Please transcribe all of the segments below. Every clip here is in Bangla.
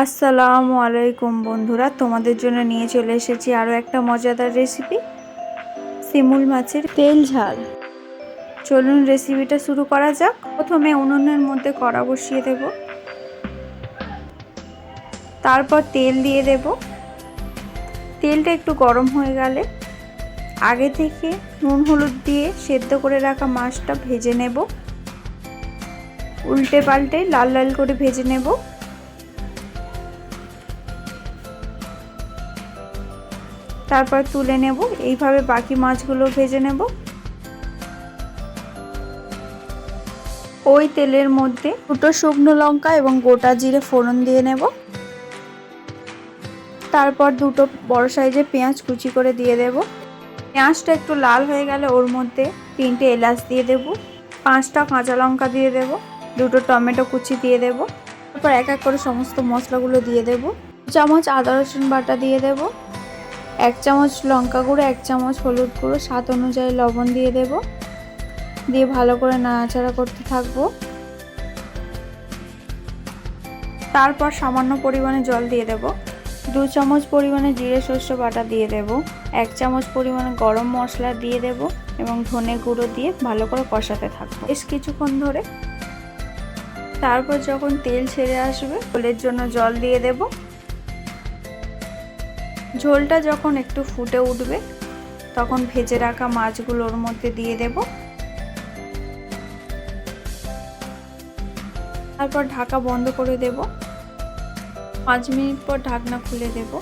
আসসালামু আলাইকুম বন্ধুরা, তোমাদের জন্য নিয়ে চলে এসেছি আরও একটা মজাদার রেসিপি শিমুল মাছের তেল ঝাল। চলুন রেসিপিটা শুরু করা যাক। প্রথমে উনুনের মধ্যে কড়া বসিয়ে দেব। তারপর তেল দিয়ে দেব। তেলটা একটু গরম হয়ে গেলে আগে থেকে নুন হলুদ দিয়ে সেদ্ধ করে রাখা মাছটা ভেজে নেব। উল্টে পাল্টে লাল লাল করে ভেজে নেব। তারপর তুলে নেব। এইভাবে বাকি মাছগুলো ভেজে নেব। ওই তেলের মধ্যে দুটো শুকনো লঙ্কা এবং গোটা জিরে ফোড়ন দিয়ে নেব। তারপর দুটো বড় সাইজের পেঁয়াজ কুচি করে দিয়ে দেব। পেঁয়াজটা একটু লাল হয়ে গেলে ওর মধ্যে তিনটে এলাচ দিয়ে দেব। পাঁচটা কাঁচা লঙ্কা দিয়ে দেব। দুটো টমেটো কুচি দিয়ে দেব। তারপর এক এক করে সমস্ত মশলাগুলো দিয়ে দেব। চামচ আদা রসুন বাটা দিয়ে দেবো। এক চামচ লঙ্কা গুঁড়ো, এক চামচ হলুদ গুঁড়ো, স্বাদ অনুযায়ী লবণ দিয়ে দেব। দিয়ে ভালো করে নাড়াচাড়া করতে থাকব। তারপর সামান্য পরিমাণে জল দিয়ে দেব। দু চামচ পরিমাণে জিরে শস্য বাটা দিয়ে দেব। এক চামচ পরিমাণে গরম মশলা দিয়ে দেব এবং ধনে গুঁড়ো দিয়ে ভালো করে কষাতে থাকব। বেশ কিছুক্ষণ ধরে তারপর যখন তেল ছেড়ে আসবে, তেলের জন্য জল দিয়ে দেবো। ঝোলটা যখন একটু ফুটে উঠবে, তখন ভেজে রাখা মাছগুলো ওর মধ্যে দিয়ে দেব। তারপর ঢাকা বন্ধ করে দেব। পাঁচ মিনিট পর ঢাকনা খুলে দেব।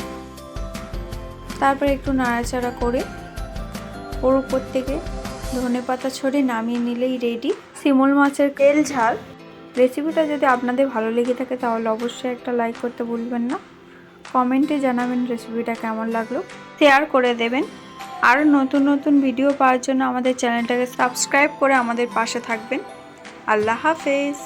তারপর একটু নাড়াচাড়া করে ওর উপর থেকে ধনে পাতা ছড়িয়ে নামিয়ে নিলেই রেডি শিমুল মাছের তেল ঝাল। রেসিপিটা যদি আপনাদের ভালো লেগে থাকে, তাহলে অবশ্যই একটা লাইক করতে ভুলবেন না। কমেন্টে জানাবেন রেসিপিটা কেমন লাগল। শেয়ার করে দেবেন। আরও নতুন নতুন ভিডিও পাওয়ার জন্য আমাদের চ্যানেলটাকে সাবস্ক্রাইব করে আমাদের পাশে থাকবেন। আল্লাহ হাফেজ।